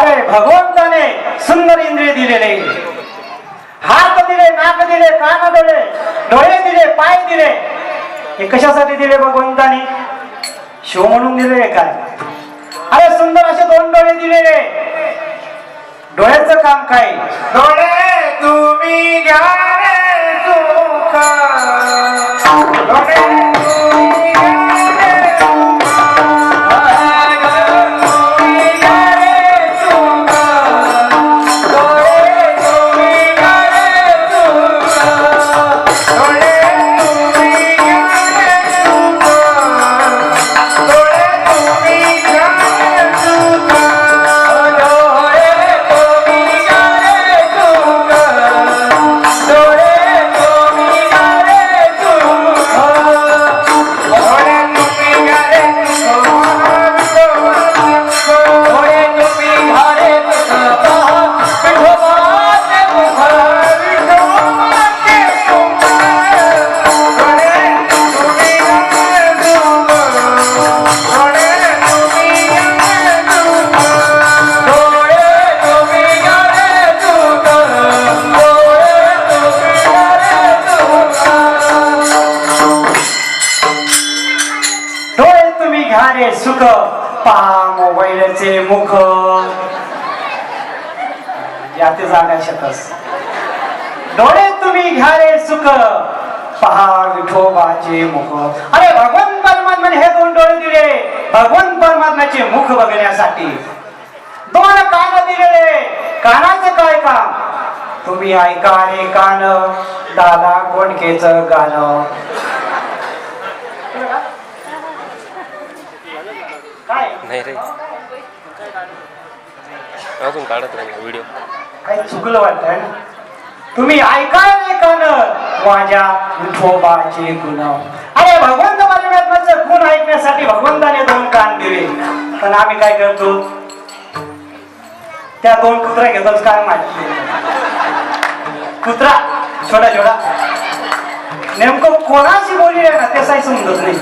अरे भगवंताने सुंदर इंद्रिय दिलेले. हात दिले नाक दिले कान डोळे डोळे दिले पाय दिले. हे कशासाठी दिले भगवंताने? शिव म्हणून दिले काय अरे सुंदर असे दोन डोळे दिलेले डोळ्याचं काम काय? डोळे तुम्ही घ्या रे डोळे तुम्ही घ्या. तुम्ही घ्या रे सुख पहा विठोबाचे मुख. अरे भगवान परमात्म्याने हे दोन डोळे दिले. भगवान परमात्म्याचे मुख बघण्यासाठी. दोन कान दिलेले. कानाचं काय काम? तुम्ही ऐका रे कान दादा कोणकेच गाणं. काय? नाही रे. अजून काढत राहील व्हिडिओ. काही चुकलं वाटतंय ना? तुम्ही ऐका रे माझ्या विठोबाचे गुण. अरे भगवंत परमात्म्याचं गुण ऐकण्यासाठी भगवंताने दोन कान दिले. पण आम्ही काय करतो? त्या दोन कुत्रा घेतोच काय माहिती? कुत्रा छोटा छोटा. नेमकं कोणाशी बोलले ना ते काही समजत नाही.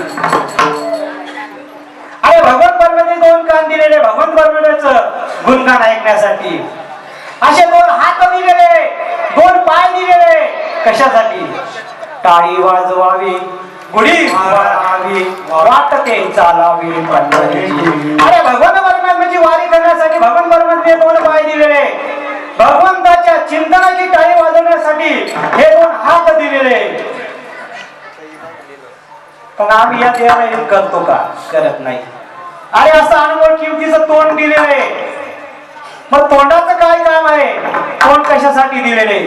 अरे भगवंत परमेने दोन कान दिलेले भगवंत परमाचं गुणगान ऐकण्यासाठी. असे दोन हात पाय दिलेले. कशासाठी? टाळी वाजवावी गुढी उभारावी वाटते चालावी अरे भगवान भगवंत म्हणजे वारी करण्यासाठी भगवंत परमात्मे दोन पाय दिलेले. भगवंताच्या चिंतनाची टाळी वाजवण्यासाठी हे दोन हात दिलेले. पण आम्ही या देवाला येऊन करतो का? करत नाही. अरे असं अनुभव किमतीचं तोंड दिलेलं. आहे मग तोंडाचं काय काम आहे? तोंड कशासाठी दिलेले?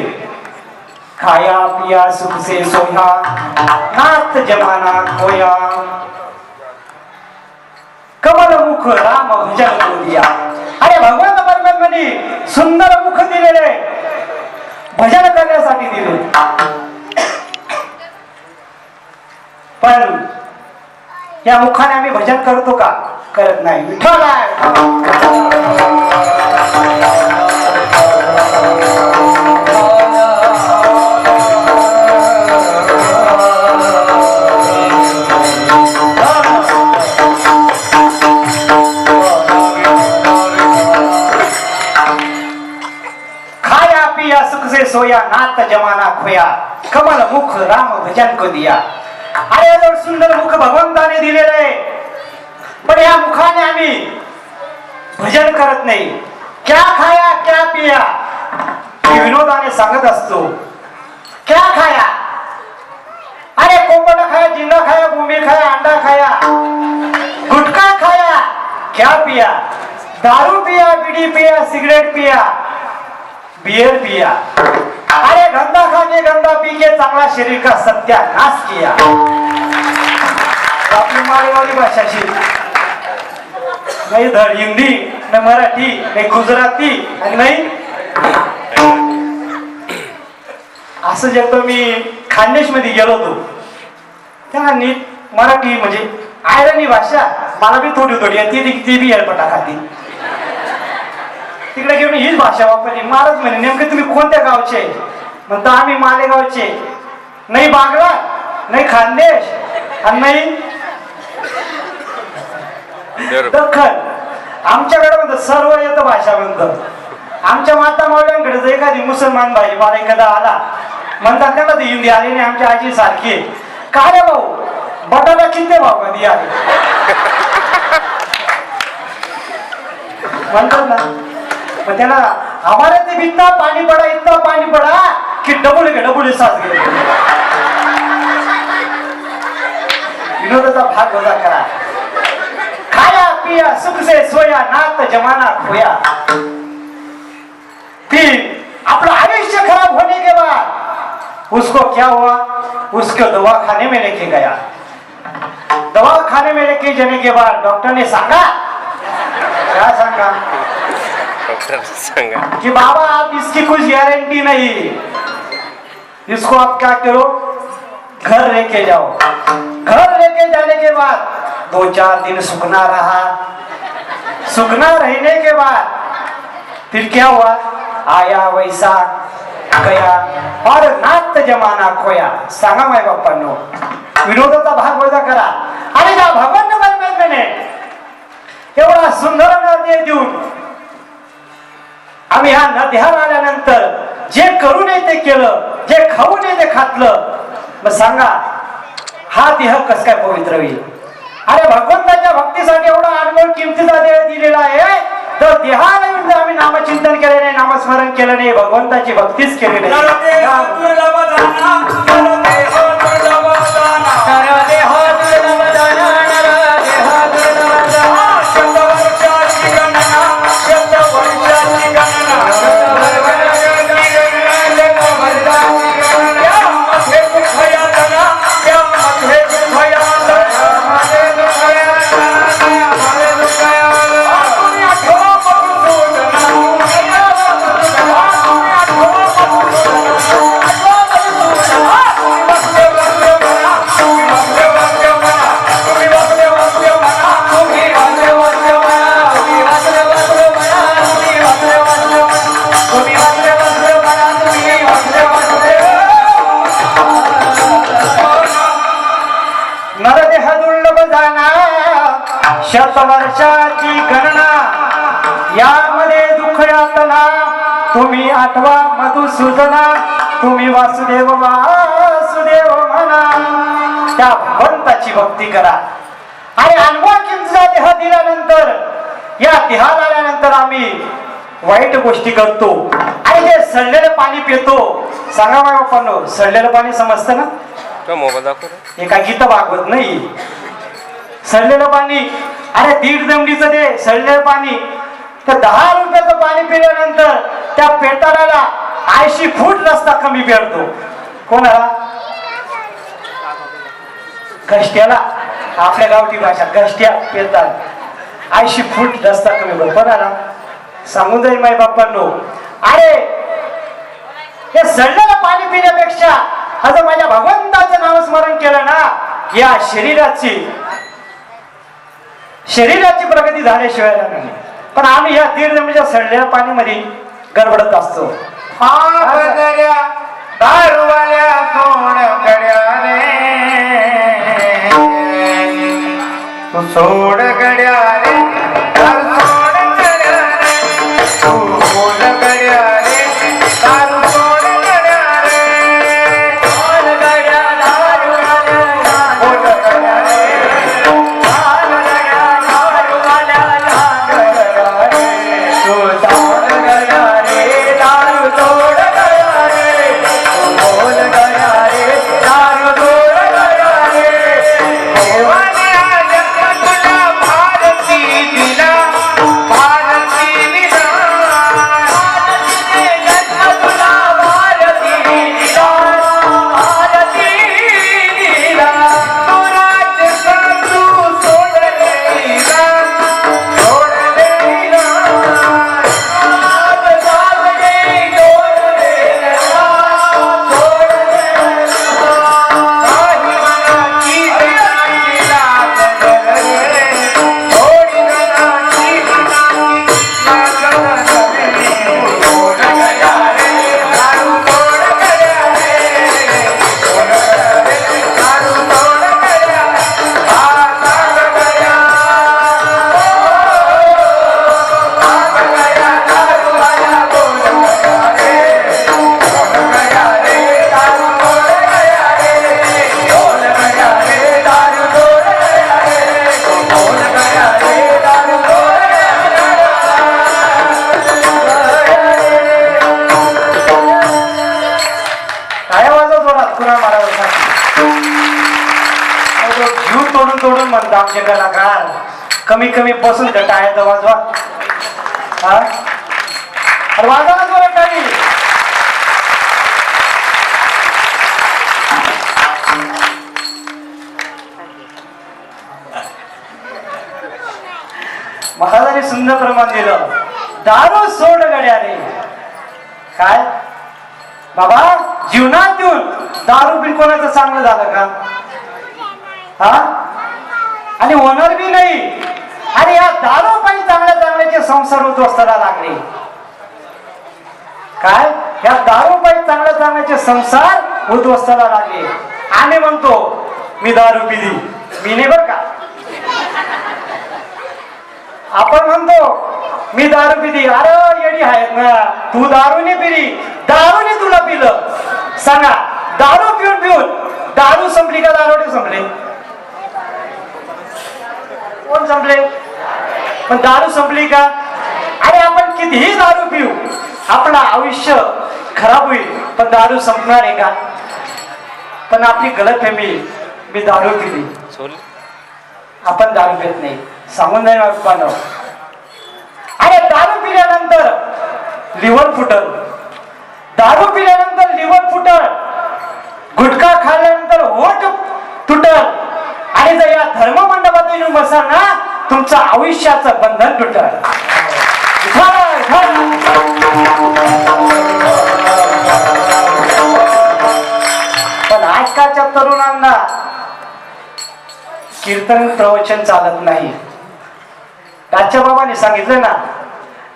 खाया पिया सुख से सोया नाथ जमाना खोया। कमल मुख राम भजन दिया अरे भगवान परमात्म्याने सुंदर मुख दिलेले भजन करण्यासाठी दिले. पण या मुखाने आम्ही भजन करतो का? करत नाही. विठ्ठल आहे. सोया नात जमाना खोया कमल मुख राम भजन को दिया। अरे एवढं सुंदर मुख भगवंताने दिलेलं आहे पण या मुखाने आम्ही भजन करत नाही. क्या खाया क्या पिया विनोदाने सांगत असतो. क्या खाया? अरे कोंबड खाया जिंदा खाया बोंबी खाया अंडा खाया गुटखा खाया क्या पिया? दारू पिया बिडी पिया सिगरेट पिया बियर पिया. अरे गंदा खाने गंदा पी के चांगला शरीर का सत्यानाश किया. आपली माळेवाडी भाषाची नाही धड हिंदी न मराठी नाही गुजराती आणि नाही असं जेव्हा मी खान्देशमध्ये गेलो होतो. त्या मराठी म्हणजे आयरणी भाषा मला बी थोडी थोडी ती- ती बी येळपटा खाती घेऊन हीच भाषा वापरली. महाराज म्हणे नेमके तुम्ही कोणत्या गावचे? म्हणतो आम्ही मालेगावचे. नाही बागला नाही खानदेश आणि नाही दख्खन. आमच्याकडे म्हणतं सर्व येतं भाषा म्हणतं. आमच्या माता मावल्यांकडे जर एखादी मुसलमान बाई मला एखादा आला म्हणतात त्याला ती हिंदी आली नाही आमच्या आजी सारखी काय रे भाऊ? बटाटा किती भाव कधी आले म्हणतात ना पण त्याला हमारे ते इतना पाणी पडा इतका पाणी पडा की डबल के डबल सास गेले विनोदाचा भाग वजा करा. खाया पिया सुख से सोया नात जमाना खोया. तीन अपना आयुष्य खराब होने के बाद उसको क्या हुआ? उसको दवा खाने में लेके गया. दवा खाने में लेके जाने के बाद डॉक्टर ने सांगा. क्या सांगा? डॉक्टर सांगा. कि बाबा आप इसकी कुछ गारंटी नहीं। इसको आप क्या करो? घर लेके जाओ। घर लेके जाने के बाद दो चार दिन सुखना रहा। सुखना रहने के बाद फिर क्या हुआ? आया वैसा गया। और नात जमाना खोया। सांगा माय बाप्पांनो विनोदाचा भाग वजा करा। आणि त्या भगवान परमेश्वराने एवढा सुंदर निर्णय देऊन आम्ही ह्या नद्यावर आल्यानंतर जे करू नये ते केलं जे खाऊ नये ते खातलं. मग सांगा हा देह कस काय पवित्र होईल? अरे भगवंताच्या भक्तीसाठी एवढा अनमोल किमतीचा देह दिलेला आहे तर देहाला आम्ही नामचिंतन केले नाही नामस्मरण केलं नाही भगवंताची भक्तीच केली नाही. मधुसूदना तुम्ही वासुदेव वासुदेव म्हणा. त्या भगवंताची भक्ती करा. आणि अनुभव किंचा देह दिल्यानंतर या देहाला आल्यानंतर आम्ही वाईट गोष्टी करतो. आणि जे सडलेलं पाणी पितो सांगा माझ्या बाप्पांनो सडलेलं पाणी समजतं ना? मोबाईल दाखव. हे काय गीत भागवत नाही. सडलेलं पाणी अरे दीड दमडीचं ते सडलेलं पाणी तर दहा रुपयाचं पाणी पिल्यानंतर त्या पेटाळाला ऐंशी फूट रस्ता कमी पेरतो. कोणाला? गष्ट्याला. आपल्या गावठी भाषा गष्ट्या पेरतात. ऐंशी फूट रस्ता कमी पडतो. कोणाला? सांगून जाईल माय बाप्पांनो अरे हे सडलेलं पाणी पिण्यापेक्षा आता माझ्या भगवंताचं नामस्मरण केलं ना या शरीराची शरीराची प्रगती झाल्याशिवाय नाही. पण आम्ही या दीड जमिनीच्या सडलेल्या पाणीमध्ये गडबडत असतो. સોડ ગળ્યા રે. तोडून आमचे कलाकार. कमी कमी बसून टाळ्या तर वाजवा. हा? अरे वाजवा महाराजांनी सुंदर प्रमाण दिलं. दारू सोड गड्याने. काय? बाबा जीवनात येऊन दारू बिल कोणाचं चांगलं झालं का? हा? आणि होणार बी नाही. आणि या दारू पायी चांगल्या चांगल्याचे संसार उद्ध्वस्ताला लागले. काय? या दारू पायी चांगल्या चांगल्याचे संसार उद्ध्वस्ताला लागले. आम्ही म्हणतो मी दारू पिली. मी नाही बर का? आपण म्हणतो मी दारू पिली. अरे येडी आहेत ना. तू दारूने पिली. दारूने तुला पिलं. सांगा दारू पिऊन पिऊन दारू संपली का दारोडे संपले? कोण संपले? पण दारू संपली का? अरे आपण कितीही दारू पिऊ आपलं आयुष्य खराब होईल पण दारू संपणार आहे का? पण आपली गलत मी मी दारू पिली. आपण दारू पित नाही. सांगून नाही बांधव अरे दारू पिल्यानंतर लिव्हर फुटल. दारू पिल्यानंतर लिव्हर फुटल. गुटखा खाल्ल्यानंतर होट तुटल. आणि जर या धर्म मंडपात बसा ना तुमचं आयुष्याचं बंधन तुटल. पण आजकालच्या तरुणांना कीर्तन प्रवचन चालत नाही. राजच्या बाबाने सांगितलं ना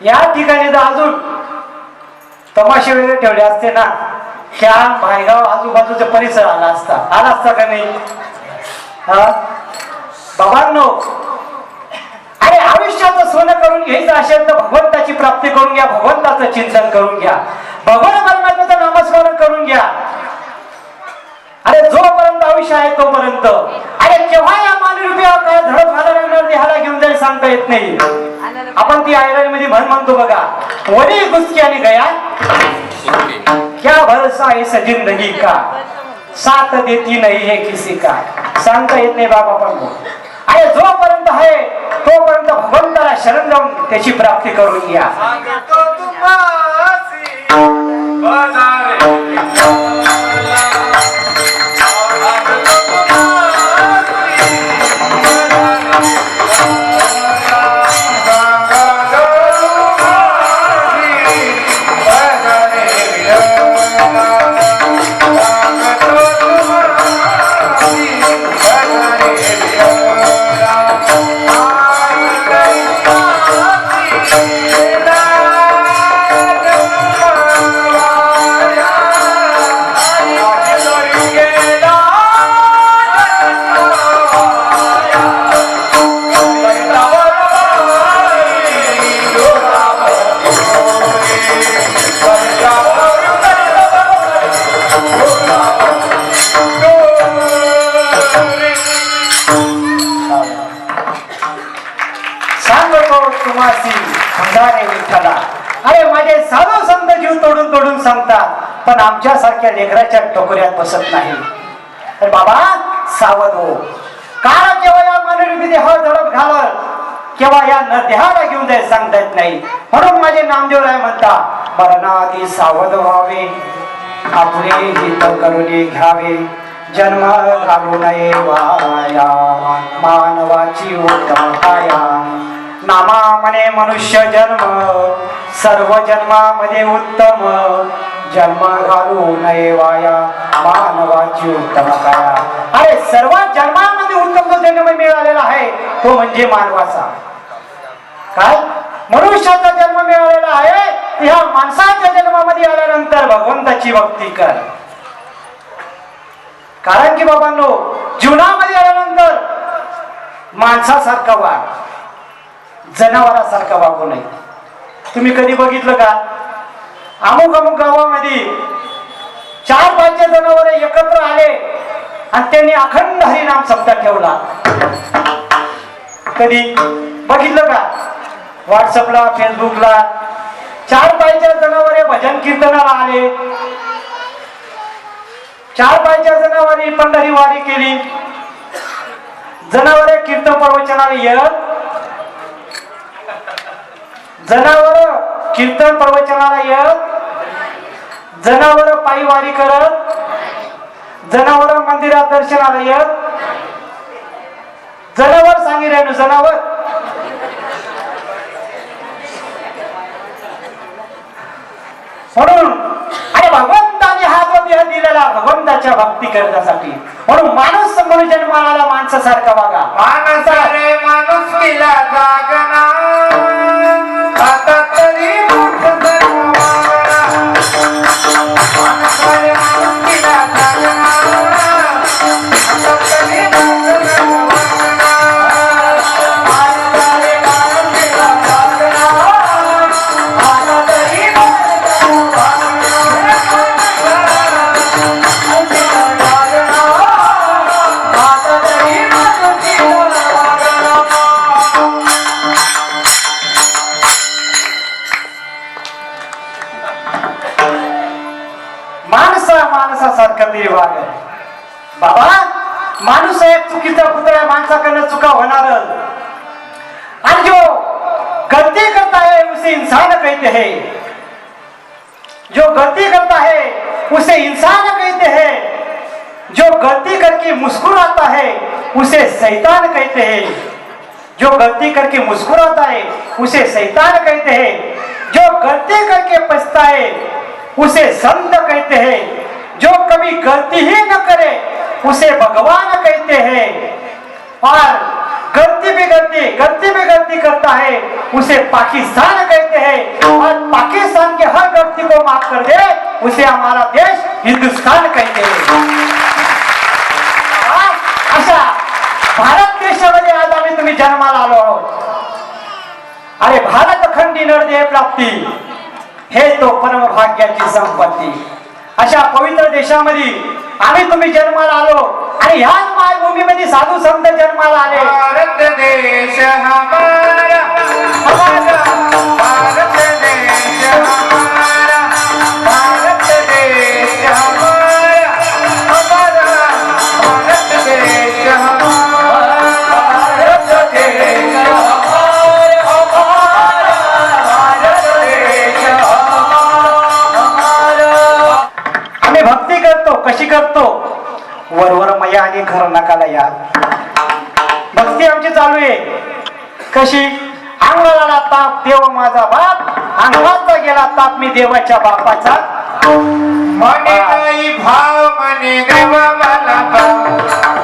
या ठिकाणी जर अजून तमाशे वगैरे ठेवले असते ना त्या भायगाव आजूबाजूचा परिसर आला असता. आला असता का नाही? हा? बाबांनो आणि आयुष्याचं सोनं करून घ्यायचं असेल तर भगवंताची प्राप्ती करून घ्या भगवंताचं चिंतन करून घ्या. भगवान परमात्म्याचं नामस्मरण करून घ्या. अरे जोपर्यंत आयुष्य आहे तोपर्यंत. अरे केव्हा या मानवी काय धडक घालणार देहाला घेऊन जाईल सांगता येत नाही. आपण ती आयरनमध्ये म्हण म्हणतो बघा वडी गुस्क्याने गया क्या भरोसा है इस जिंदगी का? साथ देती नाही है किसी का? सांगता येत नाही बाबा पण अरे जोपर्यंत आहे तोपर्यंत भगवंताला शरण जाऊन त्याची प्राप्ती करून घ्या. आमच्यासारख्या लेकराच्या टोकऱ्यात बसत नाही. तर बाबा सावध हो. का केव्हा या मनरूपी देह झडप घालल केव्हा या न देहाला घेऊन जाय सांगता येत नाही. म्हणून माझे नामदेव राय म्हणता मरणाआधी सावध व्हावे. आपले हित करून घ्यावे. जन्म घालू नये वाया. मानवाची उत्तम काया नामा मने मनुष्य जन्म. सर्व जन्मामध्ये उत्तम. जन्म घालू नये वाया मानवाची उत्तम काया अरे सर्वात जन्मामध्ये उत्तम जो जन्म मिळालेला आहे तो म्हणजे मानवाचा. काय? मनुष्याचा जन्म मिळालेला आहे ह्या माणसाच्या जन्मामध्ये आल्यानंतर भगवंताची भक्ती कर. कारण की बाबांनो जीवनामध्ये आल्यानंतर माणसासारखा वाग जनावरासारखा वागू नये. तुम्ही कधी बघितलं का? अमुक अमुक गावामध्ये चार पाचशे जनावर एकत्र आले आणि त्यांनी अखंड हरिनाम शब्द ठेवला. कधी? बघितलं का? व्हॉट्सअपला फेसबुकला चार पायच्या जनावरे भजन कीर्तनाला आले. चार पायच्या जनावरी पंढरी वारी केली. जनावरे कीर्तन प्रवचनाला येत. जनावर कीर्तन प्रवचनाला येत जनावर पायी वारी करत जनावर मंदिरात दर्शनाला येत जनावर सांगी रेणू जनावर. म्हणून आणि भगवंताने हा जो देह दिलेला भगवंताच्या भक्ती करण्यासाठी म्हणून माणूस समोर जन्माला माणसासारखा वागा. माणसाने माणूस जागना जागा. आहे चुकीचा पुतळा माणसाकडनं चुका होणार. आणि जो गलती करता है उसे इंसान कहते हैं. जो गलती करता है उसे इंसान कहते हैं. जो गलती करके मुस्कुराता है, उसे शैतान कहते हैं. जो गलती करके मुस्कुराता है, उसे शैतान कहते हैं. जो गलती करके पछताए, उसे संत कहते हैं. जो कभी गलती ही न करे उसे भगवान कहते हैं। और गलती भी गलती गलती भी गलती करता है। उसे पाकिस्तान कहते हैं। और पाकिस्तान के हर गलती को माफ कर दे उसे हमारा देश हिंदुस्तान कहते हैं। अशा भारत देशामध्ये आज आम्ही तुम्ही जन्माला आलो आहोत अरे भारत खंडी नरदेह प्राप्ती। हे तो परमभाग्याची संपत्ती। अशा पवित्र देशामध्ये आम्ही तुम्ही जन्माला आलो आणि ह्याच मायभूमीमध्ये साधू संत जन्माला आले. भारत देश हमारा. भारत देश हमारा. वरवर मया आणि घर नकाला या भक्ती आमची चालू आहे. कशी? अंगाला ताप देव माझा बाप. अंगाचा गेला ताप मी देवाच्या बापाचा. मने भाव मने देवा मला भाव.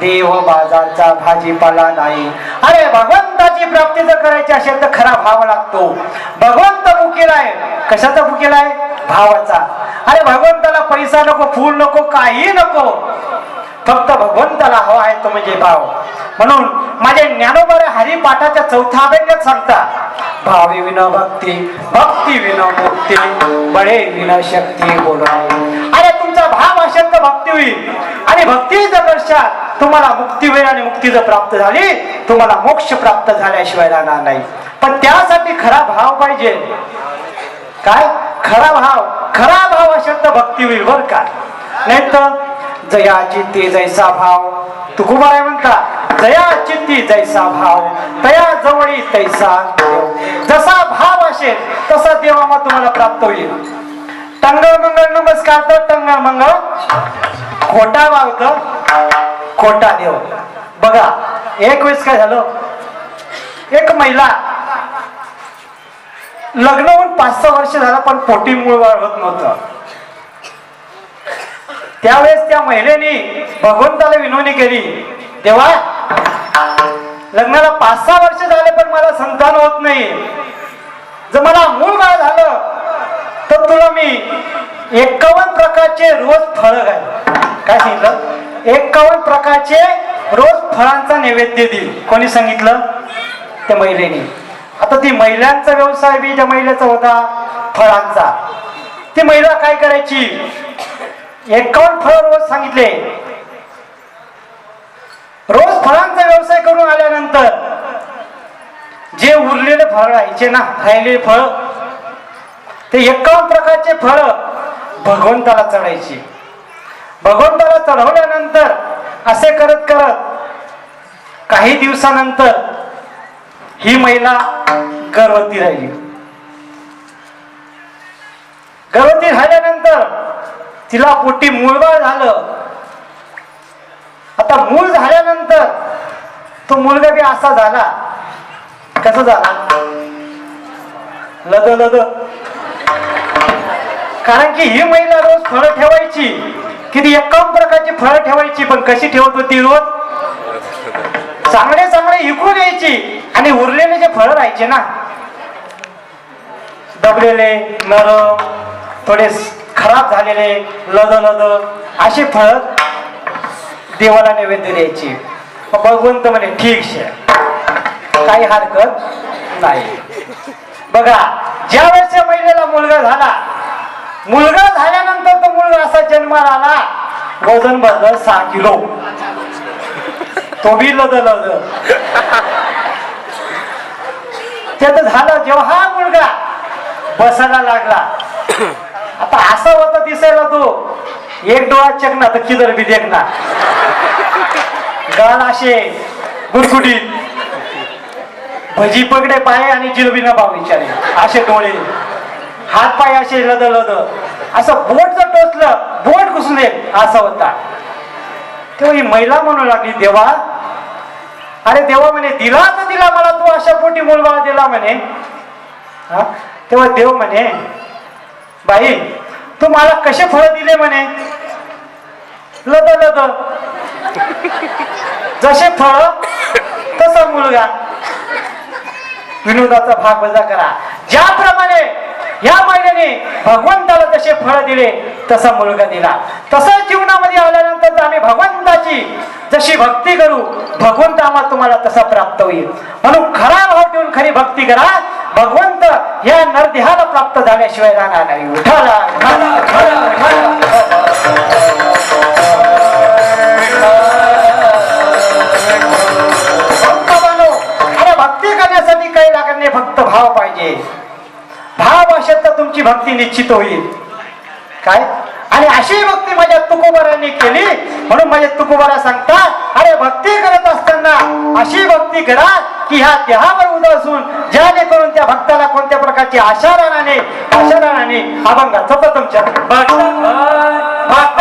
देव बाजारचा भाजीपाला नाही. अरे भगवंताची प्राप्ती जर करायची असेल तर खरा भाव लागतो. भगवंत मुकेला आहे कशाचा मुकेला आहे भावाचा. अरे भगवंताला पैसा नको फूल नको काही नको. फक्त भगवंताला हवा आहे तो म्हणजे भाव. म्हणून माझे ज्ञानोबर हरिपाठाच्या चौथ्या अभंगात सांगता भावी विना भक्ती भक्ती विना मुक्ती बळे विना शक्ती बोला प्राप्ती होईल. आणि भक्ती जर करशाल तुम्हाला मुक्ती होईल आणि मुक्ती जर प्राप्त झाली तुम्हाला मोक्ष प्राप्त झाल्याशिवाय राहणार नाही. पण त्यासाठी खरा भाव पाहिजे. काय? खरा भाव. खरा भाव असेल तर भक्ती होईल बर का? नाही तर जया चित्ती जैसा भाव. तुकुमार म्हणता जया चित्ती जैसा भाव. तया जवळी तैसा जसा भाव असेल तसा देवामा तुम्हाला प्राप्त होईल. टंगळ मंगळ नमस्कार तर टंगळ मंगळ खोटा वावत खोटा देव. बघा एक वेळेस काय झालं? एक महिला लग्न होऊन पाच सहा वर्ष झालं पण पोटी मूळ वाढ होत नव्हतं. त्यावेळेस त्या महिलेने भगवंताला विनवणी केली. तेव्हा लग्नाला पाच सहा वर्ष झाले पण मला संतान होत नाही. जर मला मूळ बाळ झालं तुला मी एकावन्न प्रकारचे रोज फळ आहे काय सांगितलं? एकावन्न प्रकारचे रोज फळांचा नैवेद्य देईल. कोणी सांगितलं? त्या महिलेने. आता ती महिलांचा व्यवसाय बी त्या महिलेचा होता फळांचा. ती महिला काय करायची? एकावन्न फळ रोज सांगितले. रोज फळांचा व्यवसाय करून आल्यानंतर जे उरलेले फळ राहायचे ना राहिलेले फळ ते एकावन्न प्रकारचे फळ भगवंताला चढायची. भगवंताला चढवल्यानंतर असे करत करत काही दिवसानंतर ही महिला गर्भवती राहिली. गर्भवती झाल्यानंतर तिला पोटी मूळबाळ झालं. आता मूळ झाल्यानंतर तो मुलगा बी असा झाला. कसा झाला? लद लद. कारण की ही महिला रोज फळं ठेवायची. किती एकाम प्रकारची फळं ठेवायची पण कशी ठेवत होती रोज? चांगले चांगले इकून यायची. आणि उरलेले जे फळं राहायचे ना दबलेले नरम थोडे खराब झालेले लद लद असे फळ देवाला नैवेद्य द्यायची. भगवंत म्हणे ठीक शे काही हरकत नाही. बघा ज्या वेळेस महिलेला मुलगा झाला मुलगा झाल्यानंतर तो मुलगा असा जन्माला आला वजन बदल सहा किलो. तो बी लद लद ते तर झालं जेव्हा हा मुलगा बसायला लागला. आता असा होता दिसायला तो एक डोळा चकना तर किदर बी देखना गाल असे गुडगुडीत भजी पगडे पाय आणि जिलबी न भाव विचारे असे डोळे. हात पाय असे लद लद. असं बोट जर टोचलं बोट घुसून येईल असा होता. तेव्हा ही महिला म्हणू लागली देवा अरे देवा म्हणे दिला तर दिला मला तू अशा पोटी मुलगा दिला म्हणे. हा? तेव्हा देव म्हणे बाई तू मला कसे फळ दिले म्हणे? लद लद. जसे फळ तसा मुलगा. विनोदाचा भाग वजा करा. ज्याप्रमाणे या महिन्याने भगवंताला जसे फळ दिले तसा मुलगा दिला. तसा जीवनामध्ये आल्यानंतर आम्ही भगवंताची जशी भक्ती करू भगवंत आम्हाला तुम्हाला तसा प्राप्त होईल. म्हणून खरा भाव ठेवून खरी भक्ती करा. भगवंत या नरदेहाला प्राप्त झाल्याशिवाय राहणार नाही. उठाला विठ्ठला, भक्ती करण्यासाठी काही लागत नाही फक्त भाव पाहिजे. तर तुमची भक्ती निश्चित होईल. काय? आणि अशी भक्ती माझ्या तुकोबारांनी केली. म्हणून माझ्या तुकोबारा सांगतात अरे भक्ती करत असताना अशी भक्ती करा की ह्या देहावर उदासून ज्याने करून त्या भक्ताला कोणत्या प्रकारची आशा राहण्याने आशा राहण्याने अभंगाचा तुमच्या भक्त